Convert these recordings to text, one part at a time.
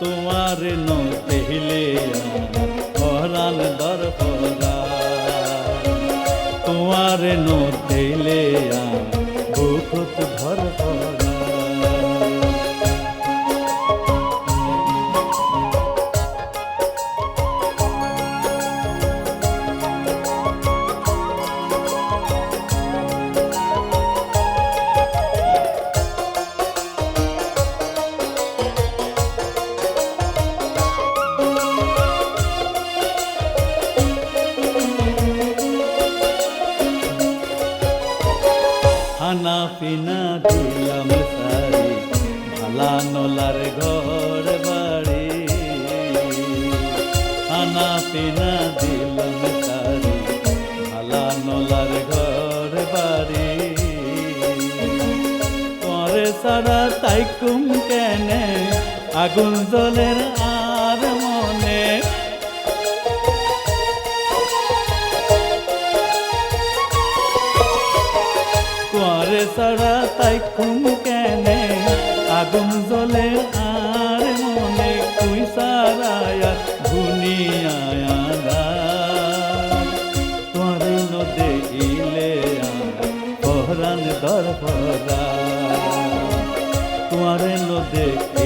তোমার নহিলে হরান দর পরা তোমার নহিলে ভালা নলার ঘর বাড়ি। খানা পিনা দিলাম সারি ভালা নলার ঘর বাড়ি। পরে সারা তাই কুম কেনে, আগুন জলের আর মনে। পরে সারা তাই কুম আগুন জলে আর মনে তুই সারায়া দুনিয়ায় তোরে নদে নদে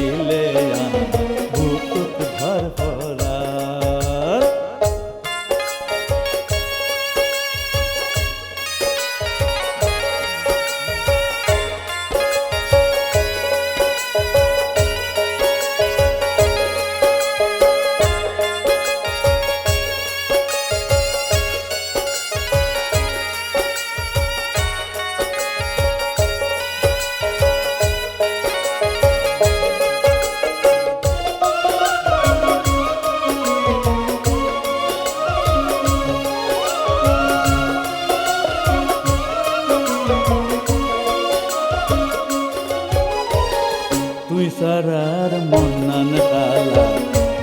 তুই সারার মন্নান কালা,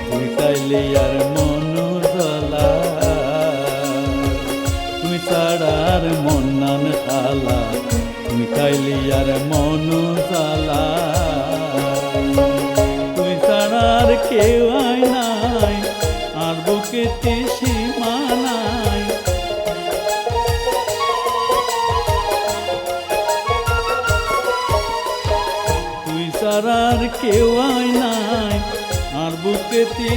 তুই তাইলে আর মন জলা তুই সারার মন্নান কালা, তুই তাইলে আর মন জলা তুই সারার কেউ আয় নাই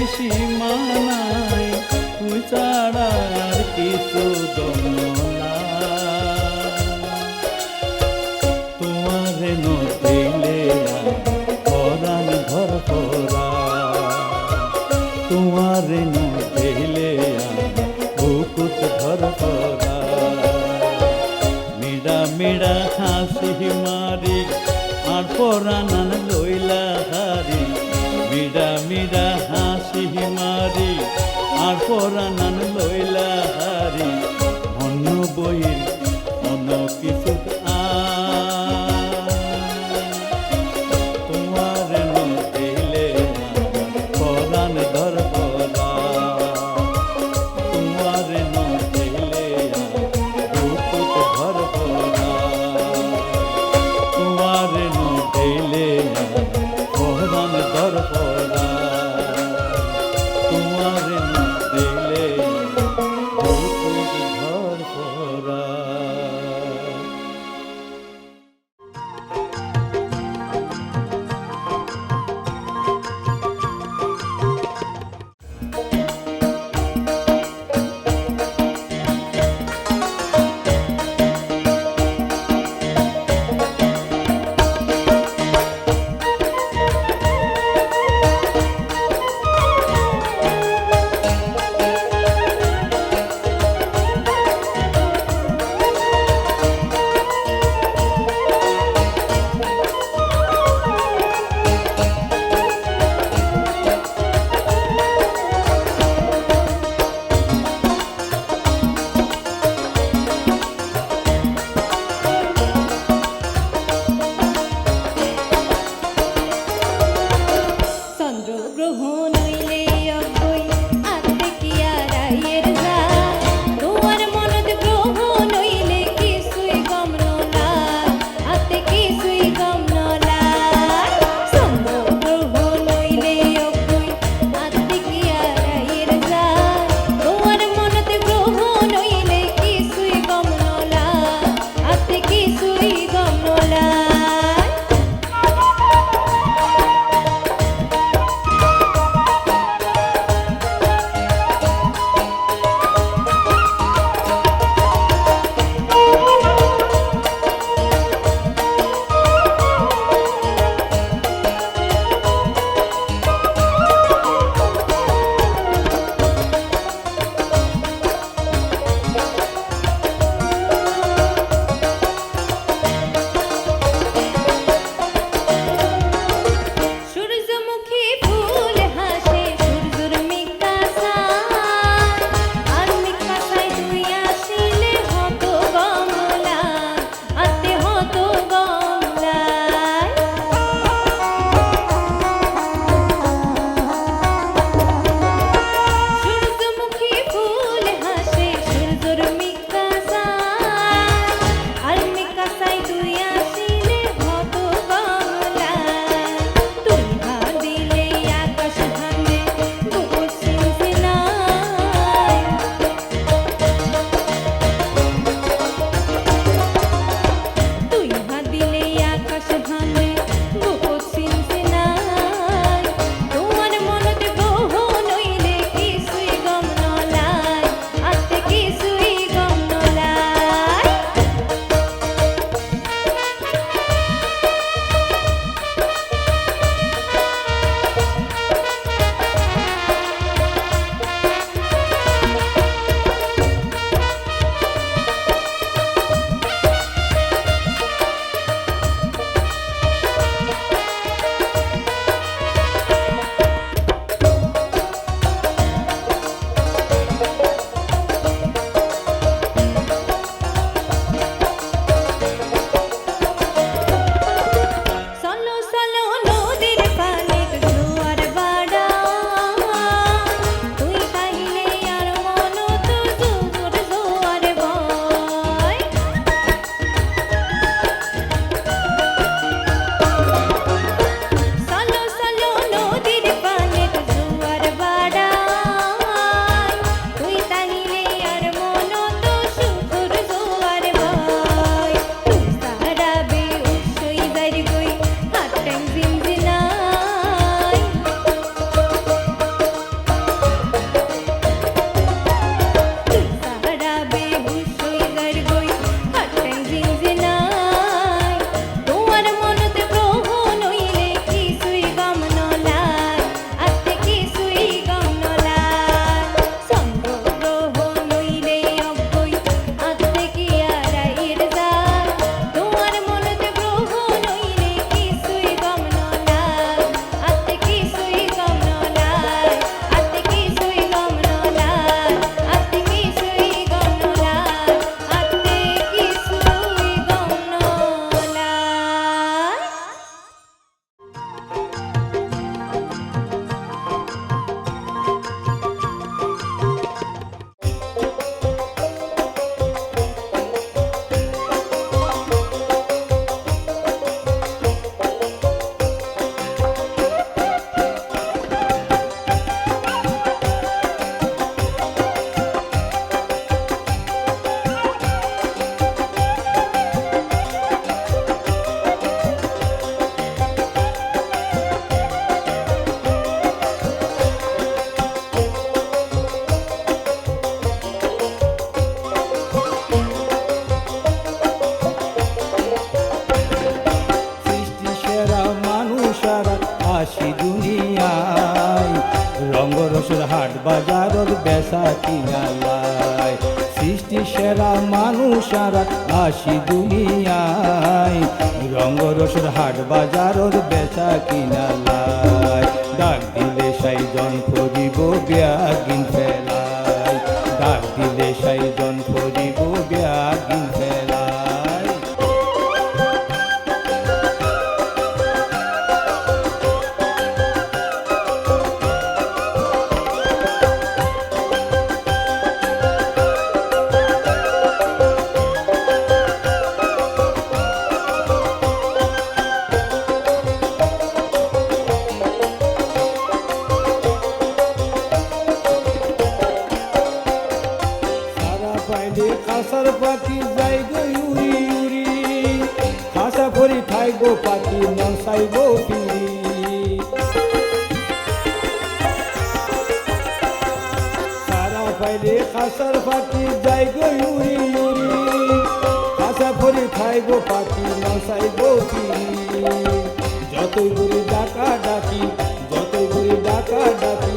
বুকেতে সীমা নাই তুই কিছু গমলা খাইলে খাসার পাটি যাই গো ইউরি ইউরি। খাসা ভরি খাই গো পাটি নাসাই গো যত ঘুরি ডাকা ডাকি যত ঘুরি ডাকা ডাকি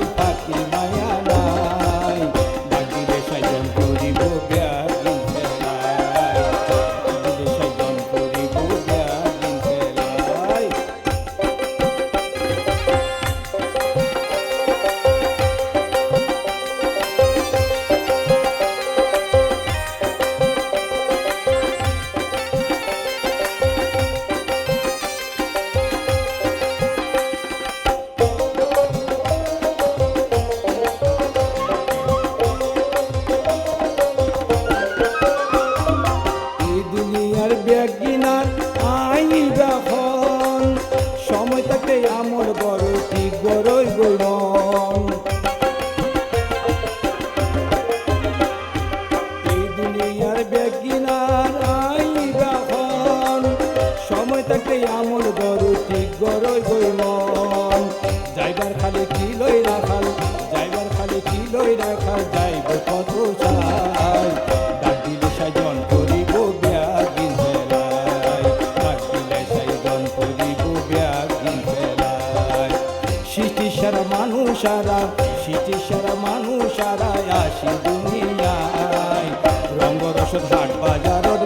মানুষারা সিটি সারা মানুষারা আসি দুনিয়ায়। রঙ্গরসদ হাট বাজারত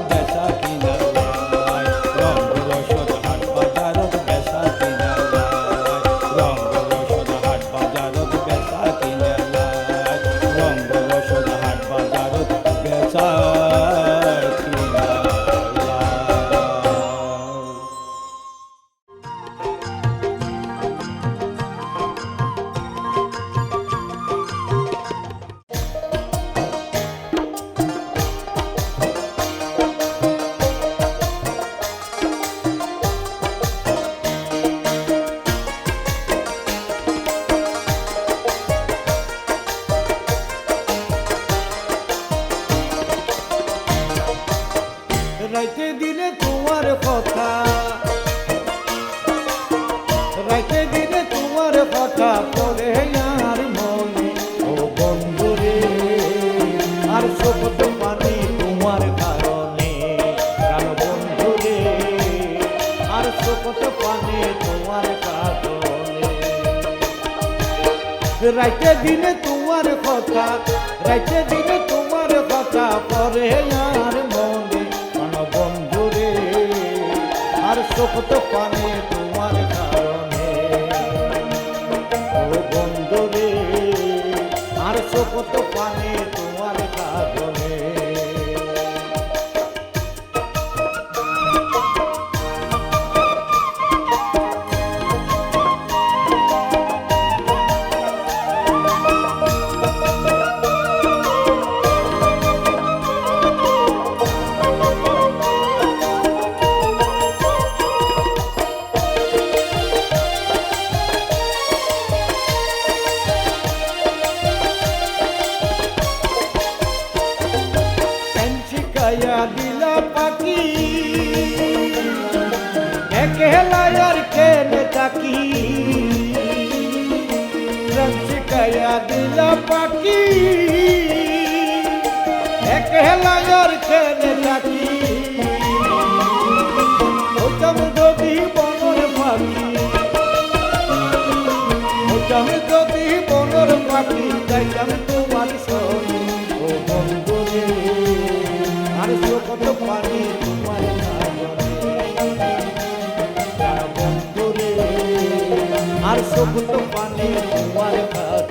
সবুজ পানি তোমার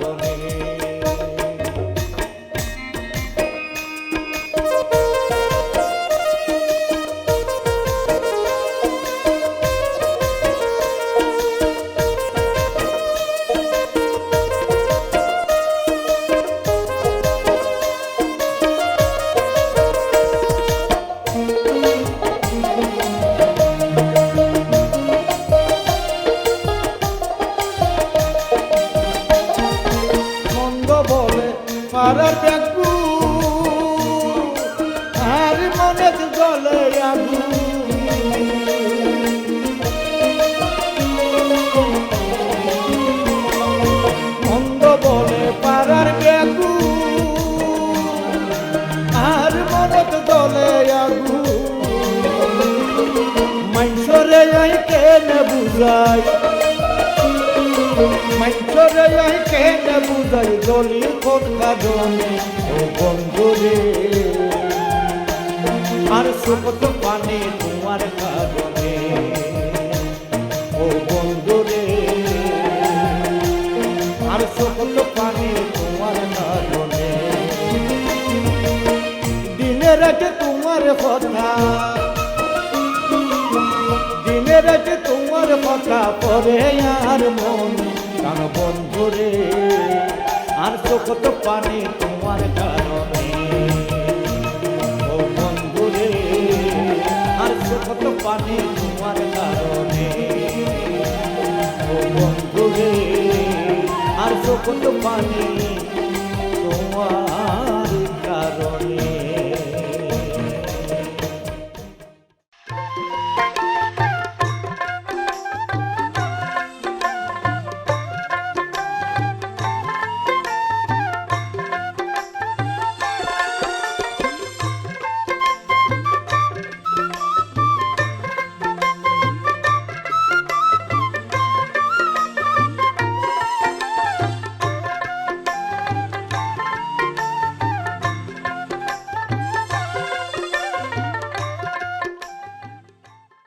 বুঝাই। মাইসরে আই কেন বুঝাই দলি কোন কারণে ও বন্ধুরে আর সুখত পানি তোমার কারণে ও বন্ধুরে আর সুখত পানি তোমার কারণে দিনে রাতে তোমার কথা কথা পরে আর মন কান বন্ধুরে আর চোখত পানি তোমার কারণে। ও বন্ধুরে আর চোখত পানি তোমার কারণে। ও বন্ধুরে আর চোখত পানি